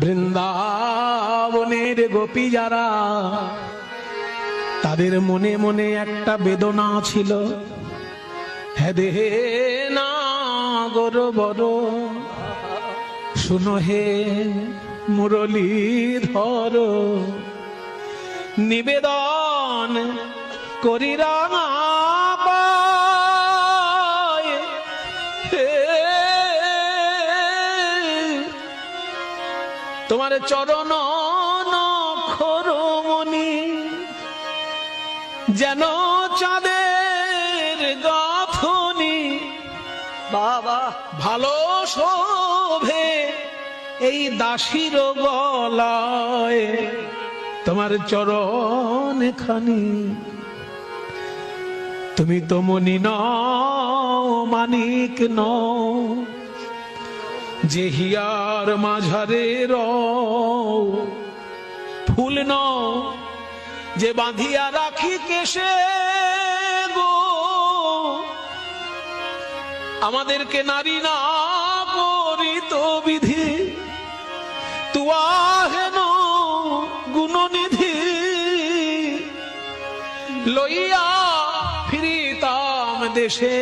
বৃন্দাবনের গোপী যারা, তাদের মনে মনে একটা বেদনা ছিল। হেদে না গর বড়, শুনো হে মুরলী ধর নিবেদন করি রাঙা তোমার চরণ নখরমণি যেন চাঁদের গাথনি। বাবা ভালো শোভে এই দাসির গলায় তোমার চরণ খানি। তুমি তো মনি নও মানিক নও যে হিয়ার মাঝারে রও, ফুল নও, যে বাঁধিয়া রাখি কেশে গো। আমাদেরকে নারী না করিত বিধি, তুয়া হেন গুণনিধি। লইয়া ফিরিতাম দেশে।